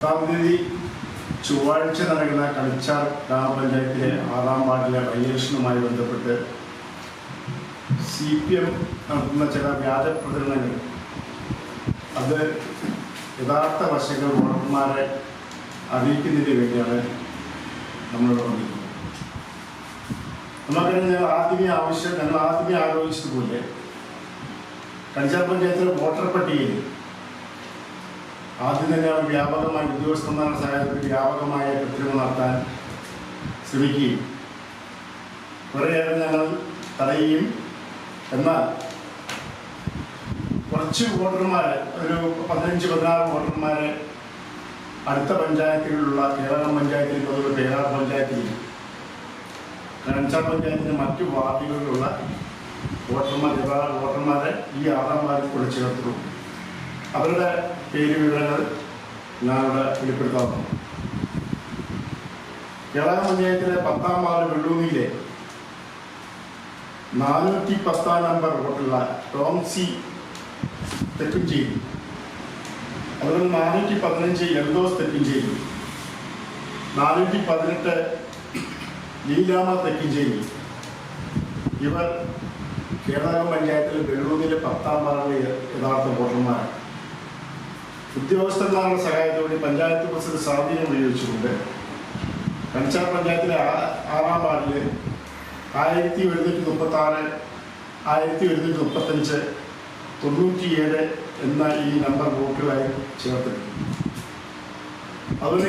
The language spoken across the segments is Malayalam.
പത്താം തീയതി ചൊവ്വാഴ്ച നടക്കുന്ന കളിച്ചാർ ഗ്രാമപഞ്ചായത്തിലെ ആറാം വാർഡിലെ ബൈലക്ഷനുമായി ബന്ധപ്പെട്ട് സി പി എം നടത്തുന്ന ചില വ്യാജ പ്രചരണങ്ങൾ. അത് യഥാർത്ഥ വശങ്ങൾ വോട്ടർമാരെ അറിയിക്കുന്നതിന് വേണ്ടിയാണ് നമ്മളിവിടെ വന്നിരിക്കുന്നത്. നമുക്കറിയാം ഞങ്ങൾ ആദ്യമേ ആവശ്യം ഞങ്ങൾ ആദ്യമേ ആലോചിച്ചതുപോലെ കളിച്ചാർ പഞ്ചായത്തിലെ വോട്ടർ പട്ടികയിൽ ആദ്യം തന്നെയാണ് വ്യാപകമായി ഉദ്യോഗസ്ഥന്മാരുടെ സഹായത്തിൽ വ്യാപകമായ കൃത്രിമം നടത്താൻ ശ്രമിക്കുകയും കുറേയേറെ ഞങ്ങൾ തടയുകയും എന്നാൽ കുറച്ച് വോട്ടർമാരെ ഒരു പതിനഞ്ച് പതിനാറ് വോട്ടർമാരെ അടുത്ത പഞ്ചായത്തിലുള്ള കേരളം പഞ്ചായത്തിൽ അതുപോലെ പേരാർ പഞ്ചായത്തിൽ കരൻസാർ പഞ്ചായത്തിന്റെ മറ്റു വാർഡുകളിലുള്ള വോട്ടർമാർ വോട്ടർമാരെ ഈ ആറാം വാർഡിൽ കൂടെ ചേർത്തു അവരുടെ പേര് വിവരങ്ങൾ ഞാനിവിടെ വെളിപ്പെടുത്താം. കേരള പഞ്ചായത്തിലെ പത്താം വാർഡ് വെള്ളൂമിയിലെ നാനൂറ്റി പത്താം നമ്പർ വോട്ടുള്ള ടോംസി തെക്കുംചേരി അതുപോലെ നാനൂറ്റി പതിനഞ്ച് എൽദോസ് തെക്കുംചേരി നാനൂറ്റി പതിനെട്ട് ലീലാമ തെക്കുംചേരി ഇവർ കേരള പഞ്ചായത്തിലെ വെള്ളൂന്നിലെ പത്താം വാർഡിലെ യഥാർത്ഥ വോട്ടർമാരാണ്. ഉദ്യോഗസ്ഥന്മാരുടെ സഹായത്തോടെ പഞ്ചായത്ത് പ്രസിഡന്റ് സ്വാധീനം ഉപയോഗിച്ചുകൊണ്ട് കഞ്ചാർ പഞ്ചായത്തിലെ ആറാം വാർഡിൽ ആയിരത്തി ഒരുന്നൂറ്റി മുപ്പത്തി ആറ് ആയിരത്തി ഒരുന്നൂറ്റി മുപ്പത്തഞ്ച് തൊണ്ണൂറ്റിയേഴ് എന്ന ഈ നമ്പർ വോട്ടുകളായി ചേർത്തിട്ടുണ്ട്. അതുപോലെ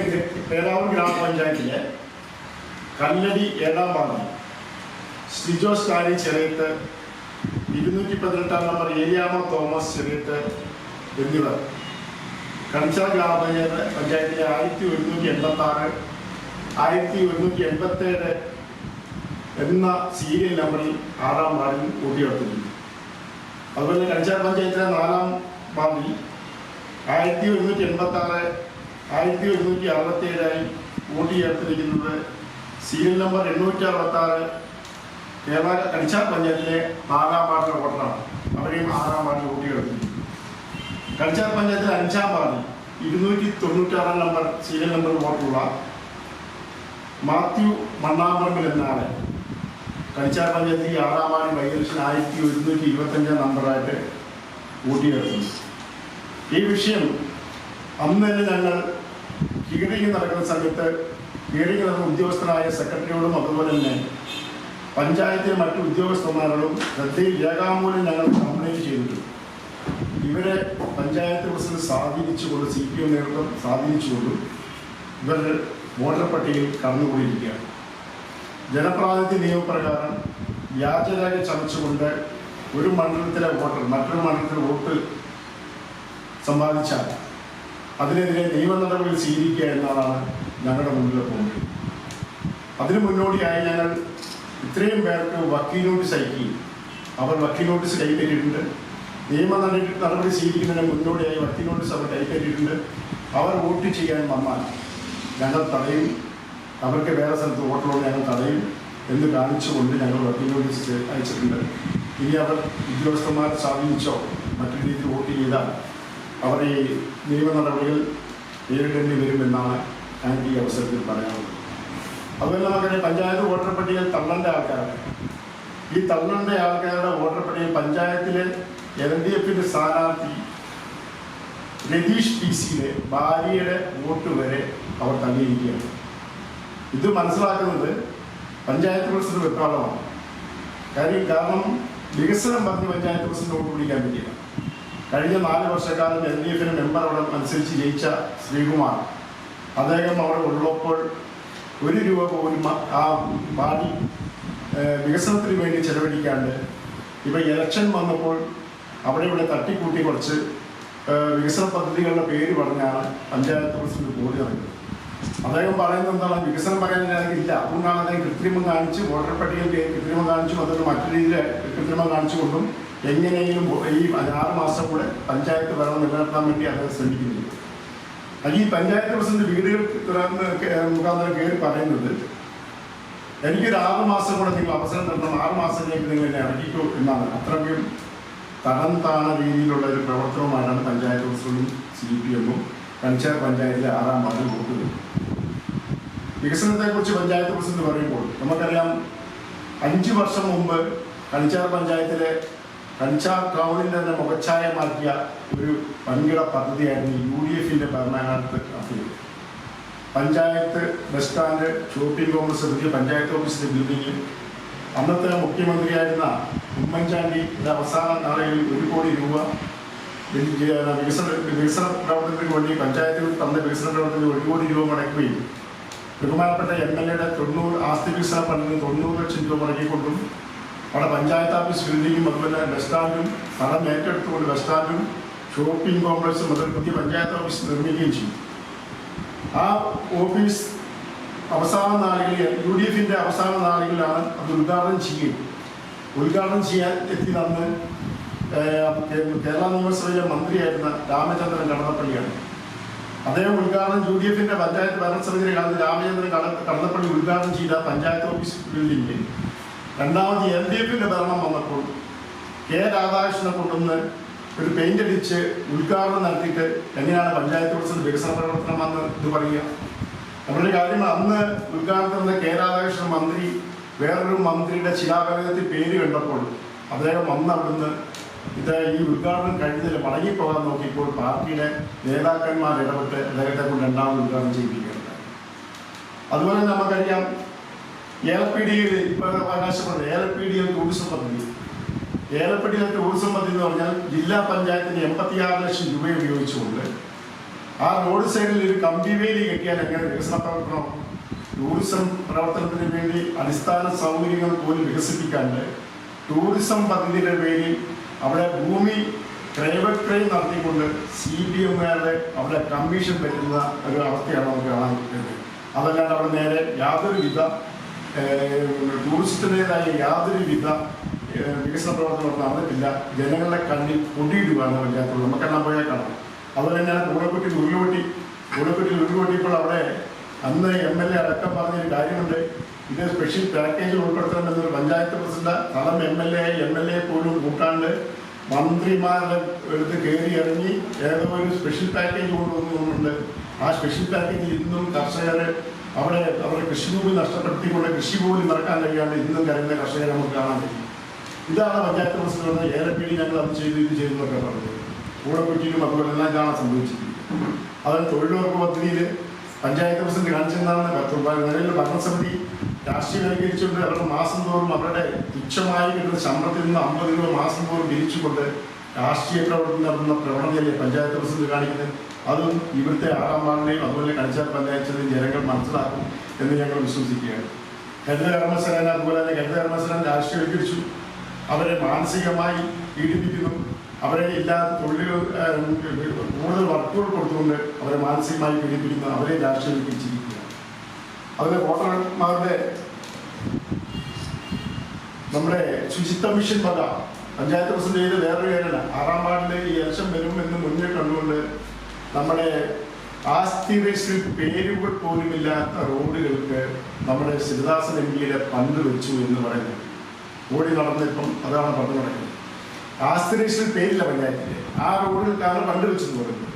പേരാവൂർ ഗ്രാമപഞ്ചായത്തിലെ കല്ലടി ഏഴാം വാർഡിൽ ജോസ് സ്റ്റാലിൻ ചെറിയത്ത് ഇരുന്നൂറ്റി പതിനെട്ടാം നമ്പർ ഏരിയാമ തോമസ് ചെറിയത്ത് എന്നിവർ കണിച്ചാർ ഗ്രാമപഞ്ചായത്ത് പഞ്ചായത്തിലെ ആയിരത്തി ഒരുന്നൂറ്റി എൺപത്തി ആറ് ആയിരത്തി ഒരുന്നൂറ്റി എൺപത്തി ഏഴ് എന്ന സീരിയൽ നമ്പറിൽ ആറാം വാർഡിൽ കൂട്ടിയെടുത്തിട്ടുണ്ട്. അതുപോലെ കണിച്ചാൽ പഞ്ചായത്തിലെ നാലാം വാർഡിൽ ആയിരത്തി ഒരുന്നൂറ്റി എൺപത്തി ആറ് ആയിരത്തി ഒരുന്നൂറ്റി അറുപത്തി ഏഴായി കൂട്ടിയേർത്തിരിക്കുന്നത് സീരിയൽ നമ്പർ എണ്ണൂറ്റി അറുപത്തി ആറ് കേരള കണിച്ചാൽ പഞ്ചായത്തിലെ നാലാം വാർഡിലെ വോട്ടറാണ്. അവരെയും ആറാം വാർഡിൽ കൂട്ടിയെടുത്തിട്ടുണ്ട്. കണിച്ചാർ പഞ്ചായത്തിൽ അഞ്ചാം വാർഡിൽ ഇരുന്നൂറ്റി തൊണ്ണൂറ്റാറാം നമ്പർ സീരിയൽ നമ്പർ വോട്ടുള്ള മാത്യു മണ്ണാമ്പറമ്പിൽ എന്നാണ്. കണിച്ചാർ പഞ്ചായത്തിൽ ആറാം വാർഡ് വൈകലക്ഷൻ ആയിരത്തി ഒരുന്നൂറ്റി ഇരുപത്തഞ്ചാം നമ്പറായിട്ട് കൂട്ടിയെടുക്കുന്നു ഈ വിഷയം അന്ന് തന്നെ ഞങ്ങൾ ഹിയറിംഗ് നടക്കുന്ന സമയത്ത് ഹിയറിംഗ് നടന്ന ഉദ്യോഗസ്ഥനായ സെക്രട്ടറിയോടും അതുപോലെ തന്നെ പഞ്ചായത്തിലെ മറ്റു ഉദ്യോഗസ്ഥന്മാരോടും ശ്രദ്ധയിൽ രേഖാമൂലം ഞങ്ങൾ കംപ്ലൈന്റ് ചെയ്തിട്ടുണ്ട്. ഇവരെ പഞ്ചായത്ത് പ്രസിഡന്റ് സ്വാധീനിച്ചുകൊണ്ട് സി പി എം നേതൃത്വം സ്വാധീനിച്ചുകൊണ്ടും ഇവർ വോട്ടർ പട്ടികയിൽ കടന്നുകൂടിയിരിക്കുകയാണ് ജനപ്രാതിനിധ്യ നിയമപ്രകാരം വ്യാജരേഖ ചമച്ചുകൊണ്ട് ഒരു മണ്ഡലത്തിലെ വോട്ടർ മറ്റൊരു മണ്ഡലത്തിലെ വോട്ട് സമ്പാദിച്ചാൽ അതിനെതിരെ നിയമ നടപടികൾ സ്വീകരിക്കുക എന്നതാണ് ഞങ്ങളുടെ മുന്നിലെ പോകുന്നത് അതിനു മുന്നോടിയായി ഞങ്ങൾ ഇത്രയും പേർക്ക് വക്കീൽ നോട്ടീസ് അയക്കുകയും അവർ വക്കീൽ നോട്ടീസ് കൈപ്പറ്റിയിട്ടുണ്ട് നിയമ നടപടി സ്വീകരിക്കുന്നതിന് മുന്നോടിയായി വക്കീൽ നോട്ടീസ് അവർ കൈപ്പറ്റിയിട്ടുണ്ട്. അവർ വോട്ട് ചെയ്യാൻ വന്നാൽ ഞങ്ങൾ തടയും. അവർക്ക് വേറെ സ്ഥലത്ത് വോട്ടുള്ളത് ഞങ്ങൾ തടയും എന്ന് കാണിച്ചുകൊണ്ട് ഞങ്ങൾ വക്കീൽ നോട്ടീസ് അയച്ചിട്ടുണ്ട്. ഇനി അവർ ഉദ്യോഗസ്ഥന്മാർ സ്വാധീനിച്ചോ മറ്റു രീതിയിൽ വോട്ട് ചെയ്താൽ അവർ ഈ നിയമ നടപടികൾ നേരിടേണ്ടി വരുമെന്നാണ് ഞങ്ങൾക്ക് ഈ അവസരത്തിൽ പറയാനുള്ളത്. അതുപോലെ നമുക്കറിയാം പഞ്ചായത്ത് വോട്ടർ പട്ടികയിൽ തള്ളേണ്ട ആൾക്കാരാണ്. ഈ തള്ളേണ്ട ആൾക്കാരുടെ വോട്ടർ പട്ടികയിൽ പഞ്ചായത്തിലെ എൽ ഡി എഫിന്റെ സ്ഥാനാർത്ഥി രതീഷ് പി സിയിലെ ഭാര്യയുടെ വോട്ട് വരെ അവർ തള്ളിയിരിക്കുകയാണ്. ഇത് മനസ്സിലാക്കുന്നത് പഞ്ചായത്ത് പ്രസിഡന്റ് വെപ്രാളമാണ്. കാര്യം കാരണം വികസനം പറഞ്ഞ് പഞ്ചായത്ത് പ്രസിഡന്റ് വോട്ട് പിടിക്കാൻ പറ്റില്ല. കഴിഞ്ഞ നാല് വർഷക്കാലം എൽ ഡി എഫിന് മെമ്പർ അവിടെ മത്സരിച്ച് ജയിച്ച ശ്രീകുമാർ. അദ്ദേഹം അവിടെ ഉള്ളപ്പോൾ ഒരു രൂപ പോലും ആ- പാർട്ടി വികസനത്തിന് വേണ്ടി ചെലവഴിക്കാണ്ട് ഇപ്പം ഇലക്ഷൻ വന്നപ്പോൾ അവിടെ ഇവിടെ തട്ടിക്കൂട്ടി കുറച്ച് വികസന പദ്ധതികളുടെ പേര് പറഞ്ഞാണ് പഞ്ചായത്ത് പ്രസിഡന്റ് ബോർഡ് നടക്കുന്നത് അദ്ദേഹം പറയുന്നത് എന്താണ്? വികസനം പറയാൻ ഇല്ല. അതുകൊണ്ടാണ് അദ്ദേഹം കൃത്രിമം കാണിച്ച് വോട്ടർ പട്ടികയിൽ കൃത്രിമം കാണിച്ചും അതൊരു മറ്റു രീതിയിൽ കൃത്രിമം കാണിച്ചുകൊണ്ടും എങ്ങനെയെങ്കിലും ഈ ആറ് മാസം കൂടെ പഞ്ചായത്ത് ഭരണം നിലനിർത്താൻ വേണ്ടി അദ്ദേഹം ശ്രമിക്കുന്നുണ്ട്. അത് ഈ പഞ്ചായത്ത് പ്രസിഡന്റ് വീടുകൾ മുഖാന്തരം കയറി പറയുന്നത് എനിക്കൊരു ആറ് മാസം കൂടെ നിങ്ങൾ അവസരം തരണം. ആറ് മാസത്തേക്ക് നിങ്ങൾ എന്നെ ഇറക്കിക്കോ എന്നാണ്. അത്രയ്ക്കും തരം താണ രീതിയിലുള്ള ഒരു പ്രവർത്തനവുമായാണ് പഞ്ചായത്ത് പ്രസിഡന്റും സി പി എമ്മും കണിച്ചാർ പഞ്ചായത്തിലെ ആറാം വാർഡിൽ കൊടുക്കുന്നത് വികസനത്തെക്കുറിച്ച് പഞ്ചായത്ത് പ്രസിഡന്റ് പറയുമ്പോൾ നമുക്കറിയാം അഞ്ച് വർഷം മുമ്പ് കണിച്ചാർ പഞ്ചായത്തിലെ കണിച്ചാർ ടൗണിൽ തന്നെ മുഖച്ഛായ മാറ്റിയ ഒരു വൻകിട പദ്ധതിയായിരുന്നു യു ഡി എഫിന്റെ ഭരണകാലത്ത് panchayat bus stand shopping complex panchayat ഓഫീസിന്റെ ബിൽഡിംഗ് അന്നത്തെ മുഖ്യമന്ത്രിയായിരുന്ന ഉമ്മൻചാണ്ടിയുടെ അവസാന നാളുകളിൽ ഒരു കോടി രൂപ വികസന വികസന പ്രവർത്തനത്തിന് വേണ്ടി പഞ്ചായത്തിൽ തന്ന വികസന പ്രവർത്തനത്തിന് ഒരു കോടി രൂപ മുടക്കുകയും ബഹുമാനപ്പെട്ട എം എൽ എയുടെ തൊണ്ണൂറ് ആസ്തി വികസന ഫണ്ടിന് തൊണ്ണൂറ് ലക്ഷം രൂപ മുടക്കിക്കൊണ്ടും അവിടെ പഞ്ചായത്ത് ഓഫീസ് ബിൽഡിങ്ങും അതുപോലെ ബസ് സ്റ്റാൻഡും സ്ഥലം ഏറ്റെടുത്തുകൊണ്ട് ബസ് സ്റ്റാൻഡും ഷോപ്പിംഗ് കോംപ്ലക്സും മുതൽ പുതിയ പഞ്ചായത്ത് ഓഫീസ് നിർമ്മിക്കുകയും ചെയ്യും ആ ഓഫീസ് അവസാന നാളുകളിൽ യു ഡി എഫിന്റെ അവസാന നാളുകളിലാണ് അത് ഉദ്ഘാടനം ചെയ്യുകയും. ഉദ്ഘാടനം ചെയ്യാൻ എത്തി കേ- കേരള നിയമസഭയിലെ മന്ത്രിയായിരുന്ന രാമചന്ദ്രൻ കടന്നപ്പള്ളിയാണ്. അദ്ദേഹം ഉദ്ഘാടനം യു ഡി എഫിന്റെ പഞ്ചായത്ത് ഭരണസമിതിയുടെ കാലത്ത് രാമചന്ദ്രൻ കട കടന്നപ്പള്ളി ഉദ്ഘാടനം ചെയ്ത പഞ്ചായത്ത് ഓഫീസ് ബിൽഡിംഗ്. രണ്ടാമത് എൽ ഡി എഫിന്റെ ഭരണം വന്നപ്പോൾ കെ രാധാകൃഷ്ണനെ കൊണ്ടുവന്ന് ഒരു പെയിന്റ് അടിച്ച് ഉദ്ഘാടനം നടത്തിയിട്ട് എങ്ങനെയാണ് പഞ്ചായത്ത് പ്രസിഡന്റ് വികസന പ്രവർത്തനം വന്ന് ഇത് പറയുക. നമ്മുടെ കാര്യം അന്ന് ഉദ്ഘാടനത്തിന് കെ രാധാകൃഷ്ണൻ മന്ത്രി വേറൊരു മന്ത്രിയുടെ ശിലാഫലകത്തിൽ പേര് കണ്ടപ്പോൾ അദ്ദേഹം വന്ന് അവിടുന്ന് ഇത് ഈ ഉദ്ഘാടനം കഴിഞ്ഞതിൽ മടങ്ങിപ്പോകാൻ നോക്കിയപ്പോൾ പാർട്ടിയുടെ നേതാക്കന്മാർ ഇടപെട്ട് അദ്ദേഹത്തെ കൊണ്ട് രണ്ടാമത് ഉദ്ഘാടനം ചെയ്യിപ്പിക്കുകയുണ്ടായി അതുപോലെ തന്നെ നമുക്കറിയാം ഏലപ്പീടിയിൽ ഇപ്പോൾ അവകാശപ്പെടുന്നത് ഏലപ്പീടിയിൽ ടൂറിസം പദ്ധതി. ഏലപ്പടിയിലെ ടൂറിസം പദ്ധതി എന്ന് പറഞ്ഞാൽ ജില്ലാ പഞ്ചായത്തിന് എൺപത്തിയാറ് ലക്ഷം രൂപ ഉപയോഗിച്ചുകൊണ്ട് ആ റോഡ് സൈഡിൽ ഒരു കമ്പി വേലി കെട്ടിയാൽ എങ്ങനെ വികസന പ്രവർത്തനം ടൂറിസം പ്രവർത്തനത്തിന് വേണ്ടി അടിസ്ഥാന സൗകര്യങ്ങൾ പോലും വികസിപ്പിക്കാണ്ട് ടൂറിസം പദ്ധതിയുടെ പേരിൽ അവിടെ ഭൂമി ക്രയവിക്രയം നടത്തിക്കൊണ്ട് സി ഡി എമ്മുകാരുടെ അവിടെ കമ്മീഷൻ പറ്റുന്ന ഒരു അവസ്ഥയാണ് നമുക്ക് കാണാൻ പറ്റുന്നത്. അതല്ലാണ്ട് അവിടെ നേരെ യാതൊരുവിധ വിധ ടൂറിസത്തിന്റെതായ യാതൊരുവിധ വിധ വികസന പ്രവർത്തനം നടന്നിട്ടില്ല. ജനങ്ങളുടെ കണ്ണിൽ പൊടിയിടുകയാണ് നമുക്ക് നമുക്കെല്ലാം പോയാൽ കാണാം. അതുപോലെ തന്നെയാണ് കൂടക്കുറ്റിൽ ഉരുളുപൊട്ടി കൂടക്കുറ്റിൽ ഉരുളുപൊട്ടിയപ്പോൾ അവിടെ അന്ന് എം എൽ എ അടക്കം പറഞ്ഞൊരു കാര്യമുണ്ട്. ഇത് സ്പെഷ്യൽ പാക്കേജിൽ ഉൾപ്പെടുത്തണമെന്നൊരു പഞ്ചായത്ത് പ്രസിഡന്റ് സ്ഥലം M L A M L A പോലും കൂട്ടാണ്ട് മന്ത്രിമാരുടെ എടുത്ത് കയറി ഇറങ്ങി ഏതോ ഒരു സ്പെഷ്യൽ പാക്കേജ് കൊണ്ടുവന്നുകൊണ്ട് ആ സ്പെഷ്യൽ പാക്കേജിൽ ഇന്നും കർഷകർ അവിടെ അവരുടെ കൃഷിഭൂമി നഷ്ടപ്പെടുത്തിക്കൊണ്ട് കൃഷി നടക്കാൻ കഴിയാണ്ട് ഇന്നും കരുതുന്ന കർഷകരെ നമുക്ക് കാണാൻ കഴിയും. ഇതാണ് പഞ്ചായത്ത് പ്രസിഡന്റ് ഏലപ്പീടി ഞങ്ങൾ അത് ചെയ്തു ഇത് ചെയ്തു എന്നൊക്കെ പറഞ്ഞത്. കൂടെ കുറ്റിയിലും അതുപോലെ എല്ലാം ഇതാണ് സംഭവിച്ചിരിക്കുന്നത്. അതിന് തൊഴിലുറപ്പ് പദ്ധതിയിൽ പഞ്ചായത്ത് പ്രസിഡന്റ് കാണിച്ചെന്താണ് നിലവിൽ ഭരണസമിതി രാഷ്ട്രീയവൽക്കരിച്ചുകൊണ്ട് അവരുടെ മാസം തോറും അവരുടെ തുച്ഛമായി കിട്ടുന്ന ശമ്പളത്തിൽ നിന്ന് അമ്പത് രൂപ മാസം തോറും പിരിച്ചുകൊണ്ട് രാഷ്ട്രീയ പ്രവർത്തനം നടത്തുന്ന പ്രവണതയല്ലേ പഞ്ചായത്ത് പ്രസിഡന്റ് കാണിക്കുന്നത്? അതും ഇവിടുത്തെ ആറാം വാർഡിനെയും അതുപോലെ കണിച്ചാൽ പഞ്ചായത്തിലെയും ജനങ്ങൾ മനസ്സിലാക്കും എന്ന് ഞങ്ങൾ വിശ്വസിക്കുകയാണ്. ഹരിത കർമ്മസേന അതുപോലെ തന്നെ ഹരിത കർമ്മസേന രാഷ്ട്രീയവൽക്കരിച്ചു. അവരെ മാനസികമായി പീഡിപ്പിക്കുന്നു. അവരെ ഇല്ലാത്ത തൊഴിൽ കൂടുതൽ വർക്കുകൾ കൊടുത്തുകൊണ്ട് അവരെ മാനസികമായി പീഡിപ്പിക്കുന്ന അവരെ രാഷ്ട്രീയവൽക്കരിച്ചിരിക്കുകയാണ് അവരെ വോട്ടർമാരുടെ നമ്മുടെ ശുചിത്വ മിഷൻ വക പഞ്ചായത്ത് പ്രസിഡന്റ് ചെയ്ത് വേറൊരു കാര്യമാണ്. ആറാം വാർഡിൽ ഈ ഇലക്ഷൻ വരും എന്ന് മുന്നേ കണ്ടുകൊണ്ട് നമ്മുടെ ആസ്തി രജിസ്റ്ററിൽ പേരുകൾ പോലുമില്ലാത്ത റോഡുകൾക്ക് നമ്മുടെ ശിവദാസൻ എം പിയുടെ പങ്ക് വെച്ചു എന്ന് പറയുന്നത്. ഓടി നടന്നിപ്പം അതാണ് പറഞ്ഞു നടക്കുന്നത്. രജിസ്റ്ററിൽ പേരില്ല പഞ്ചായത്തിന്റെ ആ റോഡുകൾക്കാണ് പണ്ട് വെച്ചെന്ന് പറയുന്നത്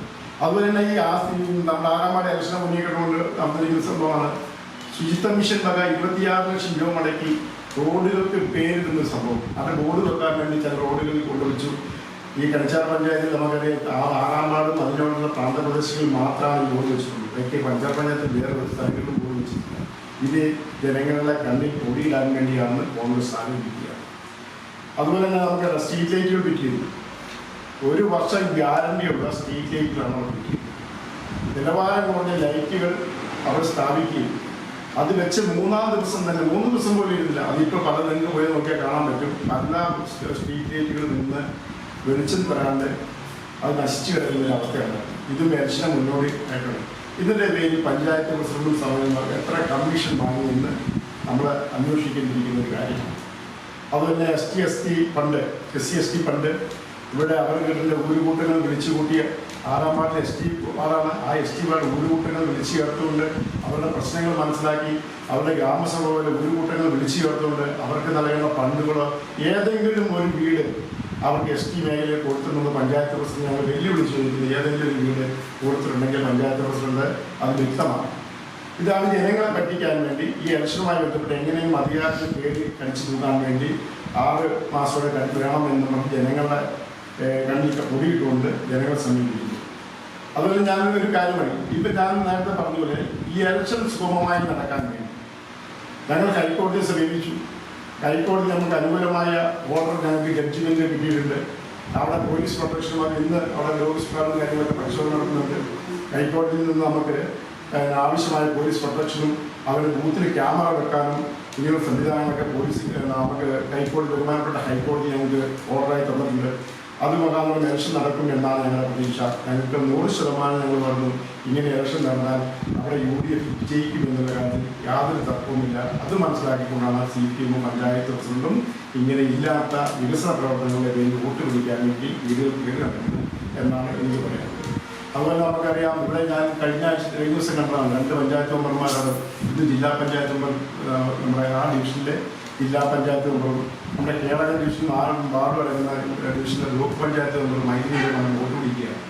അതുപോലെ തന്നെ ഈ ആസ്തി നമ്മുടെ ആറാമാട് ഇലക്ഷനെ മുന്നിട്ടുകൊണ്ട് നടന്നിരിക്കുന്ന സംഭവമാണ്. ശുചിത്വ മിഷൻ വക ഇരുപത്തിയാറ് ലക്ഷം രൂപ മുടക്കി റോഡുകൾക്ക് പേരിടുന്ന സംഭവം. അത് റോഡ് വെക്കാൻ വേണ്ടി ചില റോഡുകളിൽ കൊണ്ടുവച്ചു. ഈ കണിച്ചാർ പഞ്ചായത്തിൽ നമുക്കറിയാം ആ ആറാം വാർഡും അതിനോടുള്ള പ്രാന്തപ്രദേശങ്ങളിൽ മാത്രമാണ് ഈ ബോർഡ് വെച്ചിട്ടുള്ളത്. ഇതൊക്കെ പഞ്ചായത്ത് പഞ്ചായത്തിൽ വേറെ ഒരു സ്ഥലങ്ങളിലും ബോർഡ് വെച്ചിട്ടില്ല. ഇത് ജനങ്ങളെ കണ്ണിൽ പൊടിയിടാൻ വേണ്ടിയാണ് കോൺഗ്രസ് ആരംഭിക്കുക. അതുപോലെ തന്നെ നമുക്ക് സ്ട്രീറ്റ് ലൈറ്റുകൾ പിറ്റിയത് ഒരു വർഷം ഗ്യാരണ്ടിയുള്ള സ്ട്രീറ്റ് ലൈറ്റുകളാണ് നമ്മൾ പിറ്റിയത് നിലവാരം കുറഞ്ഞ ലൈറ്റുകൾ അവർ സ്ഥാപിക്കുകയും അത് വെച്ച് മൂന്നാം ദിവസം തന്നെ മൂന്ന് ദിവസം പോലും ഇരുന്നില്ല. അതിപ്പോൾ പല നിങ്ങൾക്ക് പോയി നോക്കിയാൽ കാണാൻ പറ്റും. പല സ്ട്രീറ്റ് ലൈറ്റുകൾ നിന്ന് വെളിച്ചം തരാണ്ട് അത് നശിച്ചു വരുന്ന ഒരു അവസ്ഥയാണ്. ഇത് മനുഷ്യനെ മുന്നോടി ആയിട്ടുണ്ട് ഇതിന്റെ പേരിൽ പഞ്ചായത്ത് പ്രസിഡന്റും സമയങ്ങൾ എത്ര കമ്മീഷൻ വാങ്ങുമെന്ന് നമ്മൾ അന്വേഷിക്കേണ്ടിയിരിക്കുന്ന ഒരു കാര്യമാണ്. അതുപോലെ S T S T fund S C S T fund ഇവിടെ അവരുടെ ഊരുകൂട്ടങ്ങൾ വിളിച്ചു കൂട്ടിയ ആറാം വാർഡിൽ എസ് ടി വാർഡാണ്. ആ എസ് ടി വാർഡ് ഊരുകൂട്ടങ്ങൾ വിളിച്ചു ചേർത്തുകൊണ്ട് അവരുടെ പ്രശ്നങ്ങൾ മനസ്സിലാക്കി അവരുടെ ഗ്രാമസഭ പോലെ ഊരുകൂട്ടങ്ങൾ വിളിച്ചു ചേർത്തുകൊണ്ട് അവർക്ക് നൽകേണ്ട ഫണ്ടുകളോ ഏതെങ്കിലും ഒരു വീട് അവർക്ക് എസ് ടി മേഖലയിൽ കൊടുത്തിട്ടുണ്ടെന്ന് പഞ്ചായത്ത് പ്രസിഡന്റ് ഞങ്ങൾ വെല്ലുവിളിച്ച് ചോദിക്കുന്നത് ഏതെങ്കിലും ഒരു വീട് കൊടുത്തിട്ടുണ്ടെങ്കിൽ പഞ്ചായത്ത് പ്രസിഡന്റ് അത് വ്യക്തമാണ് ഇതാണ് ജനങ്ങളെ പറ്റിക്കാൻ വേണ്ടി ഈ ഇലക്ഷനുമായി ബന്ധപ്പെട്ട് എങ്ങനെയും അധികാരത്തിൽ പേര് കടിച്ചു തൂക്കാൻ വേണ്ടി ആറ് മാസത്തോടെ വേണം വേണമെന്ന് നമുക്ക് ജനങ്ങളെ കണ്ണിൽ കൂടിയിട്ടുകൊണ്ട് ജനങ്ങളെ സമീപിക്കുന്നു. അതുപോലെ ഒരു കാര്യമാണ് ഇപ്പം ഞാൻ നേരത്തെ പറഞ്ഞ പോലെ ഈ ഇലക്ഷൻ സുഗമമായി നടക്കാൻ വേണ്ടി ഞങ്ങൾ ഹൈക്കോടതിയെ സമീപിച്ചു. ഹൈക്കോടതി നമുക്ക് അനുകൂലമായ ഓർഡർ ഞങ്ങൾക്ക് ജഡ്ജ്മെന്റ് കിട്ടിയിട്ടുണ്ട്. അവിടെ പോലീസ് പ്രൊട്ടക്ഷനുമായി ഇന്ന് അവിടെ ലോകസ് കാര്യങ്ങളൊക്കെ പരിശോധന നടത്തുന്നുണ്ട് ഹൈക്കോടതിയിൽ നിന്ന് നമുക്ക് ആവശ്യമായ പോലീസ് പ്രൊട്ടക്ഷനും അവരുടെ ബൂത്തിന് ക്യാമറ വെക്കാനും ഇങ്ങനെയുള്ള സംവിധാനങ്ങളൊക്കെ പോലീസ് നമുക്ക് ഹൈക്കോടതി ബഹുമാനപ്പെട്ട ഹൈക്കോടതി ഞങ്ങൾക്ക് ഓർഡറായി തന്നിട്ടുണ്ട്. അതുകൊണ്ടാണ് ഇലക്ഷൻ നടക്കും എന്നാണ് ഞങ്ങളുടെ പ്രതീക്ഷ. ഞങ്ങൾക്ക് നൂറ് ശതമാനം ഞങ്ങൾ പറഞ്ഞു ഇങ്ങനെ ഇലക്ഷൻ നടന്നാൽ അവിടെ യു ഡി എഫ് വിജയിക്കും എന്നുള്ള കാര്യത്തിൽ യാതൊരു തർക്കവുമില്ല. അത് മനസ്സിലാക്കിക്കൊണ്ടാണ് സി പി എമ്മും പഞ്ചായത്ത് പ്രസിഡന്റും ഇങ്ങനെ ഇല്ലാത്ത വികസന പ്രവർത്തനങ്ങളെ പേരിൽ വോട്ട് പിടിക്കാൻ വേണ്ടി വീടുകൾ വീട് നടക്കുന്നത് എന്നാണ് എനിക്ക് പറയാനുള്ളത്. അതുപോലെ നമുക്കറിയാം ഇവിടെ ഞാൻ കഴിഞ്ഞ ആഴ്ച കഴിഞ്ഞ ദിവസം കണ്ടതാണ് രണ്ട് പഞ്ചായത്ത് മെമ്പർമാരാണ് ഇത് ജില്ലാ പഞ്ചായത്ത് മെമ്പർ നമ്മുടെ ആ ഡിവിഷനിലെ ജില്ലാ പഞ്ചായത്ത് മെമ്പറും നമ്മുടെ കേരള ഡിവിഷൻ ആറ് വാർഡ് അടങ്ങുന്ന ഡിവിഷനിലെ ബ്ലോക്ക് പഞ്ചായത്ത് മെമ്പർ മൈത്രിയിലെ വോട്ട് പിടിക്കുകയാണ്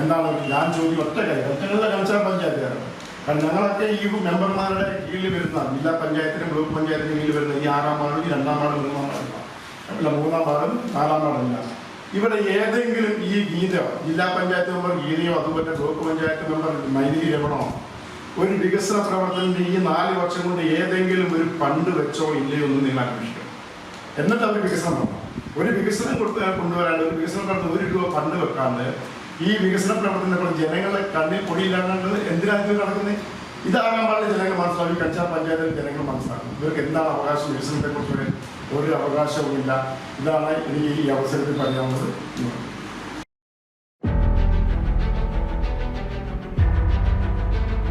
എന്താണ് ഞാൻ ചോദ്യം ഒറ്റ കാര്യം ഒറ്റകളുടെ കൺസേൺ പഞ്ചായത്തുകാരാണ്. കാരണം ഞങ്ങളൊക്കെ ഈ മെമ്പർമാരുടെ കീഴിൽ വരുന്ന ജില്ലാ പഞ്ചായത്തിനും ബ്ലോക്ക് പഞ്ചായത്തിനും കീഴിൽ വരുന്ന ഈ ആറാം വാർഡും ഈ രണ്ടാം വാർഡും മൂന്നാം വാർഡും അല്ല മൂന്നാം വാർഡും നാലാം വാർഡല്ല ഇവിടെ ഏതെങ്കിലും ഈ ഗീത ജില്ലാ പഞ്ചായത്ത് മെമ്പർ ഗീതയോ അതുപോലെ ബ്ലോക്ക് പഞ്ചായത്ത് മെമ്പർ മൈതിരി രമണോ ഒരു വികസന പ്രവർത്തനത്തിന്റെ ഈ നാല് വർഷം കൊണ്ട് ഏതെങ്കിലും ഒരു പണ്ട് വെച്ചോ ഇല്ലയോ എന്ന് നിങ്ങൾ അന്വേഷിക്കണം. എന്നിട്ട് അവർ വികസനം ഒരു വികസനം കൊടുത്ത് കൊണ്ടുവരാണ്ട് ഒരു വികസന പ്രവർത്തനം ഒരു രൂപ ഫണ്ട് വെക്കാണ്ട് ഈ വികസന പ്രവർത്തനങ്ങൾ ജനങ്ങളെ കണ്ണിൽ പൊടിയില്ലാണ്ട് എന്തിനാണ് നടക്കുന്നത് ഇതാകാൻ പാടില്ല ജനങ്ങൾ മനസ്സിലാക്കി കഞ്ചാർ പഞ്ചായത്തിൽ ജനങ്ങൾ മനസ്സിലാക്കും. ഇവർക്ക് എന്താണ് അവകാശം വികസനത്തെ കുറിച്ച് ഒരു അവകാശവുമില്ല. ഇതാണ് എനിക്ക് ഈ അവസരത്തിൽ പറയാനുള്ളത്.